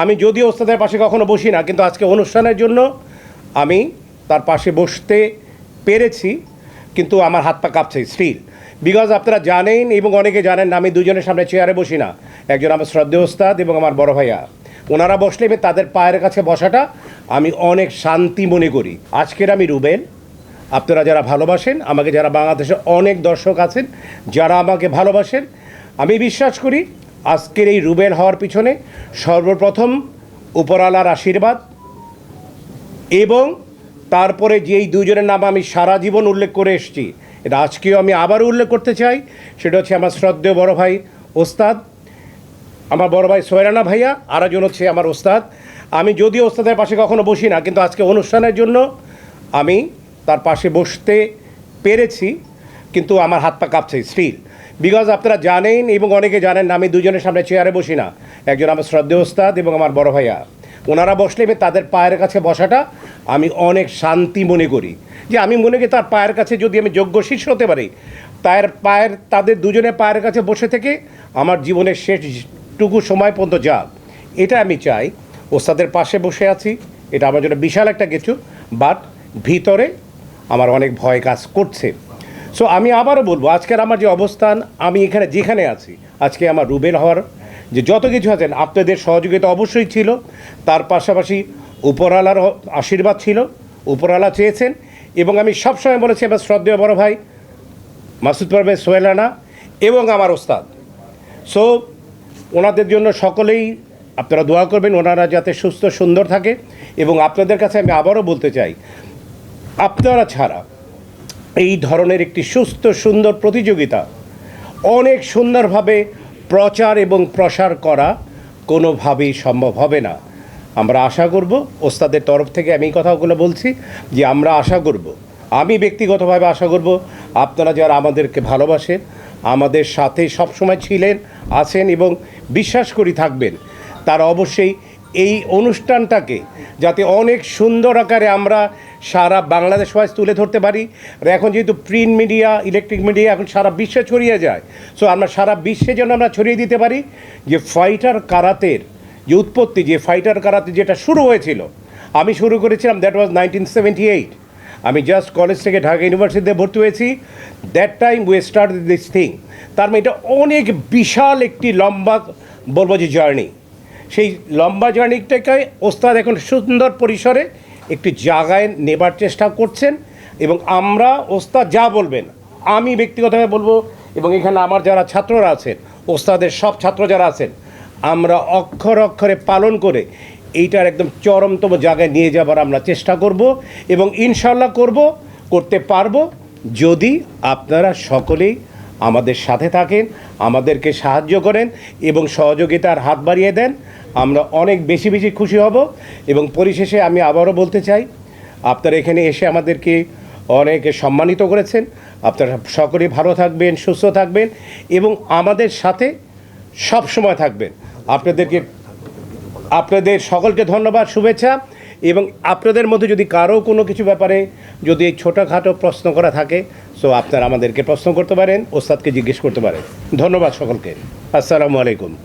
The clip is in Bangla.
আমি যদিও ওস্তাদের পাশে কখনো বসি না, কিন্তু আজকে অনুষ্ঠানের জন্য আমি তার পাশে বসতে পেরেছি, কিন্তু আমার হাত পা কাঁপছে স্টিল বিকজ আপনারা জানেন এবং অনেকে জানেন না, আমি দুজনের সামনে চেয়ারে বসি না। একজন আমার শ্রদ্ধে ওস্তাদ এবং আমার বড় ভাইয়া। ওনারা বসলে তাদের পায়ের কাছে বসাটা আমি অনেক শান্তি মনে করি। আজকের আমি রুবেল। আপনারা যারা ভালোবাসেন, আমাকে যারা বাংলাদেশে অনেক দর্শক আছেন, যারা আমাকে ভালোবাসেন, আমি বিশ্বাস করি আজকের এই রুবেল হওয়ার পিছনে সর্বপ্রথম উপরালার আশীর্বাদ এবং তারপরে যেই দুজনের নাম আমি সারা জীবন উল্লেখ করে এসেছি, এটা আজকেও আমি আবারও উল্লেখ করতে চাই, সেটা হচ্ছে আমার শ্রদ্ধেয় বড় ভাই ওস্তাদ, আমার বড় ভাই সোয়রানা ভাইয়া আর একজন হচ্ছে আমার ওস্তাদ। আমি যদিও ওস্তাদের পাশে কখনো বসি না, কিন্তু আজকে অনুষ্ঠানের জন্য আমি তার পাশে বসতে পেরেছি, কিন্তু আমার হাত পা কাঁপছে স্টিল বিকজ আপনারা জানেন এবং অনেকে জানেন না, আমি দুজনের সামনে চেয়ারে বসি না। একজন আমার শ্রদ্ধেয় ওস্তাদ এবং আমার বড় ভাইয়া। ওনারা বসলে আমি তাদের পায়ের কাছে বসাটা আমি অনেক শান্তি মনে করি। যে আমি মনে করি তার পায়ের কাছে যদি আমি যোগ্য শিষ্য হতে পারি, তার পায়ের, তাদের দুজনের পায়ের কাছে বসে থেকে আমার জীবনের শেষটুকু সময় পর্যন্ত যাক। এটা আমি চাই। ওস্তাদের পাশে বসে আছি। এটা আমার জন্য বিশাল একটা কিছু। বাট ভিতরে আমার অনেক ভয় কাজ করছে। সো আমি আবারও বলব, আজকের আমার যে অবস্থান, আমি এখানে যেখানে আছি, আজকে আমার রুবেল হওয়ার যে যত কিছু আছেন, আপনাদের সহযোগিতা অবশ্যই ছিল। তার পাশাপাশি উপরওয়ালার আশীর্বাদ ছিল, উপরওয়ালা চেয়েছেন। এবং আমি সবসময় বলেছি আমার শ্রদ্ধেয় বড় ভাই, মাসুদ পারভেজ সোহেলানা এবং আমার ওস্তাদ। সো ওনাদের জন্য সকলেই আপনারা দোয়া করবেন, ওনারা যাতে সুস্থ, সুন্দর থাকে। এবং আপনাদের কাছে আমি আবারও বলতে চাই, আপনারা ছাড়া এই ধরনের একটি সুস্থ, সুন্দর প্রতিযোগিতা অনেক সুন্দরভাবে প্রচার এবং প্রসার করা কোনোভাবেই সম্ভব হবে না। আমরা আশা করব, ওস্তাদের তরফ থেকে আমি কথাগুলো বলছি যে আমরা আশা করব, আমি ব্যক্তিগতভাবে আশা করব, আপনারা যারা আমাদেরকে ভালোবাসেন, আমাদের সাথে সবসময় ছিলেন, আছেন এবং বিশ্বাস করি থাকবেন, তারা অবশ্যই এই অনুষ্ঠানটাকে যাতে অনেক সুন্দর আকারে আমরা সারা বাংলাদেশ ওয়াইজ তুলে ধরতে পারি। আর এখন যেহেতু প্রিন্ট মিডিয়া ইলেকট্রিক মিডিয়া এখন সারা বিশ্বে ছড়িয়ে যায়। সো আমরা সারা বিশ্বে যেন আমরা ছড়িয়ে দিতে পারি যে ফাইটার কারাতের যে উৎপত্তি, যে ফাইটার কারাতে যেটা শুরু হয়েছিল, আমি শুরু করেছিলাম that was nineteen seventy eight আমি জাস্ট কলেজ থেকে ঢাকা ইউনিভার্সিটিতে ভর্তি হয়েছি। That time we start this thing তার মানে এটা অনেক বিশাল একটি লম্বা, বলব যে জার্নি সেই লম্বা জার্নিটাকে ওস্তাদ এখন সুন্দর পরিসরে একটি জায়গায় নেবার চেষ্টা করছেন এবং আমরা ওস্তাদ যা বলবেন, আমি ব্যক্তিগতভাবে বলব এবং এখানে আমার যারা ছাত্ররা আছেন, ওস্তাদের সব ছাত্র যারা আছেন, আমরা অক্ষর অক্ষরে পালন করে এইটার একদম চরমতম জায়গায় নিয়ে যাবার আমরা চেষ্টা করব এবং ইনশাল্লাহ করব, করতে পারব যদি আপনারা সকলেই আমাদের সাথে থাকেন, আমাদেরকে সাহায্য করেন এবং সহযোগিতার হাত বাড়িয়ে দেন। আমরা অনেক বেশি বেশি খুশি হব এবং পরিশেষে আমি আবারও বলতে চাই, আপনারা এখানে এসে আমাদেরকে অনেক সম্মানিত করেছেন। আপনারা সকলে ভালো থাকবেন, সুস্থ থাকবেন এবং আমাদের সাথে সব সময় থাকবেন। আপনাদেরকে, আপনাদের সকলকে ধন্যবাদ, শুভেচ্ছা। এবং আপনাদের মধ্যে যদি কারও কোনো কিছু ব্যাপারে যদি ছোটোখাটো প্রশ্ন করা থাকে সো আপনারা আমাদেরকে প্রশ্ন করতে পারেন, ওস্তাদকে জিজ্ঞেস করতে পারেন। ধন্যবাদ সকলকে। আসসালামু আলাইকুম।